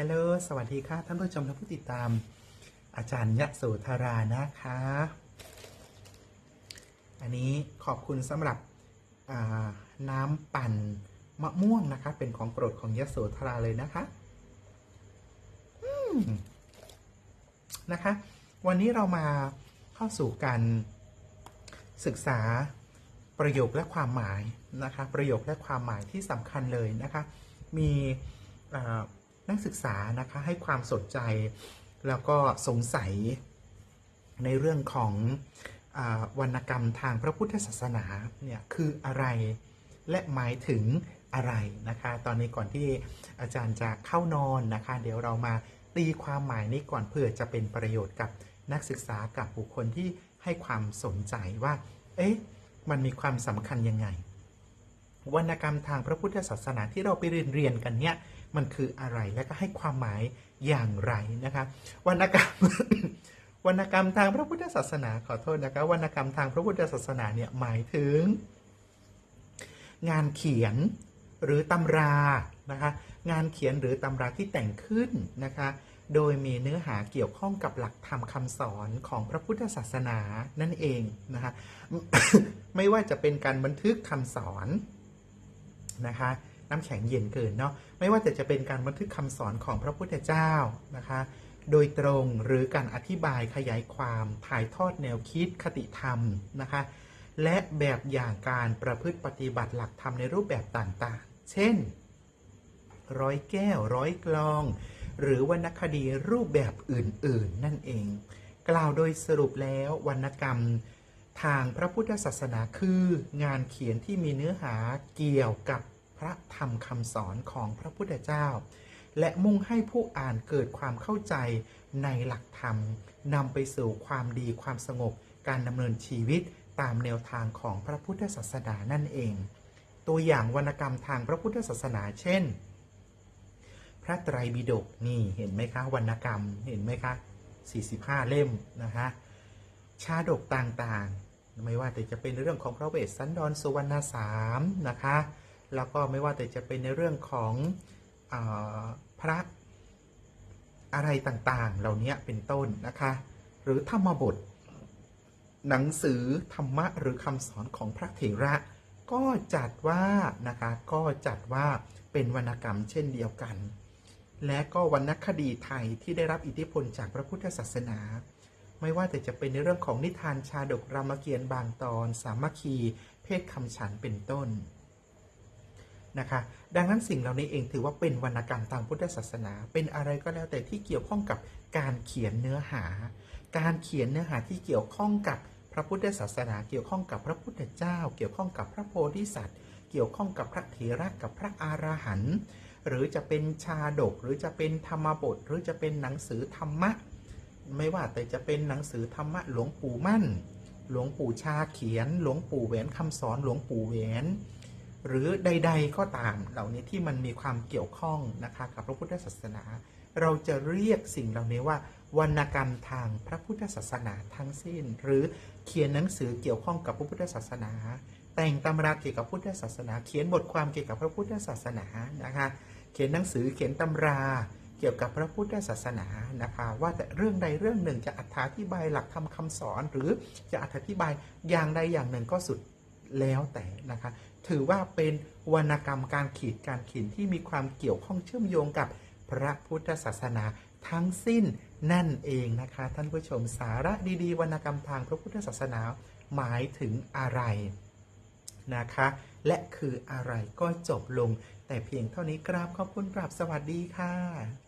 ฮัลโหล สวัสดีค่ะท่านผู้ชมและผู้ติดตาม อาจารย์ยะโสธรานะคะ อันนี้ขอบคุณสำหรับน้ำปั่นมะม่วงนะคะ เป็นของโปรดของยะโสธราเลยนะคะนะคะ วันนี้เรามาเข้าสู่การศึกษาประโยคและความหมายนะคะ ประโยคและความหมายที่สำคัญเลยนะคะ มีอ่า นักศึกษานะคะให้ความสนใจ แล้วก็สงสัยในเรื่องของอวรรณกรรมทางพระพุทธศาสนาเนี่ยคืออะไรและหมายถึงอะไรนะคะ ตอนนี้ก่อนที่อาจารย์จะเข้านอนนะคะ เดี๋ยวเรามาตีความหมายนี้ก่อนเพื่อจะเป็นประโยชน์กับนักศึกษากับบุคคลที่ให้ความสนใจว่า เอ๊ะ มันมีความสำคัญยังไง วรรณกรรมทางพระพุทธศาสนาที่เราไปเรียนเรียนกันเนี่ยมันคืออะไรและก็ให้ความหมายอย่างไรนะคะวรรณกรรม วรรณกรรมทางพระพุทธศาสนาขอโทษนะคะวรรณกรรมทางพระพุทธศาสนาเนี่ยหมายถึง งานเขียนหรือตำรานะคะงานเขียนหรือตำราที่แต่งขึ้นนะคะโดยมีเนื้อหาเกี่ยวข้องกับหลักธรรมคำสอนของพระพุทธศาสนานั่นเองนะคะไม่ว่าจะเป็นการบันทึกคำสอน นะคะ น้ำแข็งเย็นเกินเนาะไม่ว่าแต่จะเป็นการบันทึกคำสอนของพระพุทธเจ้านะคะ โดยตรงหรือการอธิบายขยายความถ่ายทอดแนวคิดคติธรรมนะคะ และแบบอย่างการประพฤติปฏิบัติหลักธรรมในรูปแบบต่างๆ เช่น ร้อยแก้วร้อยกลอง หรือวรรณคดีรูปแบบอื่นๆ นั่นเอง กล่าวโดยสรุปแล้ววรรณกรรม ทางพระพุทธศาสนาคืองานเขียนที่มีเนื้อหาเกี่ยวกับพระธรรมคำสอนของพระพุทธเจ้า และมุ่งให้ผู้อ่านเกิดความเข้าใจในหลักธรรมนำไปสู่ความดีความสงบ การดำเนินชีวิตตามแนวทางของพระพุทธศาสนานั่นเอง ตัวอย่างวรรณกรรมทางพระพุทธศาสนาเช่น พระไตรปิฎกนี่เห็นไหมคะวรรณกรรมเห็นไหมคะ 45 เล่มนะคะชาดกต่างๆ ไม่ว่าแต่จะเป็นเรื่องของพระเวสสันดรสุวรรณสามนะคะแล้วก็ไม่ว่าแต่จะเป็นในเรื่องของอพระอะไรต่างๆ เหล่านี้เป็นต้นนะคะ หรือธรรมบท หนังสือธรรมะหรือคำสอนของพระเถระ ก็จัดว่านะคะก็จัดว่าเป็นวรรณกรรมเช่นเดียวกัน และก็วรรณคดีไทยที่ได้รับอิทธิพลจากพระพุทธศาสนา ไม่ว่าแต่จะเป็นในเรื่องของนิทานชาดกรามเกียรติ์บางตอน สามัคคี เพศคำฉันเป็นต้นนะคะดังนั้นสิ่งเหล่านี้เองถือว่าเป็นวรรณกรรมทางพุทธศาสนา เป็นอะไรก็แล้วแต่ที่เกี่ยวข้องกับการเขียนเนื้อหา การเขียนเนื้อหาที่เกี่ยวข้องกับพระพุทธศาสนา เกี่ยวข้องกับพระพุทธเจ้า เกี่ยวข้องกับพระโพธิสัตว์ เกี่ยวข้องกับพระเถระกับพระอาราหันต์หรือจะเป็นชาดกหรือจะเป็นธรรมบท หรือจะเป็นหนังสือธรรมะ ไม่ว่าแต่จะเป็นหนังสือธรรมะหลวงปู่มั่น หลวงปู่ชาเขียน หลวงปู่แหวนคำสอนหลวงปู่แหวน หรือใด ๆ ก็ตามเหล่านี้ที่มันมีความเกี่ยวข้องนะคะกับพระพุทธศาสนา เราจะเรียกสิ่งเหล่านี้ว่า วรรณกรรมทางพระพุทธศาสนาทั้งสิ้น หรือเขียนหนังสือเกี่ยวข้องกับพระพุทธศาสนา แต่งตำราเกี่ยวกับพุทธศาสนา เขียนบทความเกี่ยวกับพระพุทธศาสนานะคะ เขียนหนังสือเขียนตำรา เกี่ยวกับพระพุทธศาสนานะคะว่าแต่เรื่องใดเรื่องหนึ่งจะอธิบายหลักธรรมคำสอน หรือจะอธิบายอย่างใดอย่างหนึ่งก็สุดแล้วแต่นะคะถือว่าเป็นวรรณกรรมการขีดการเขียนที่มีความเกี่ยวข้องเชื่อมโยงกับพระพุทธศาสนาทั้งสิ้นนั่นเองนะคะ ท่านผู้ชมสาระดีๆ วรรณกรรมทางพระพุทธศาสนาหมายถึงอะไรนะคะ และคืออะไรก็จบลง แต่เพียงเท่านี้กราบขอบคุณกราบสวัสดีค่ะ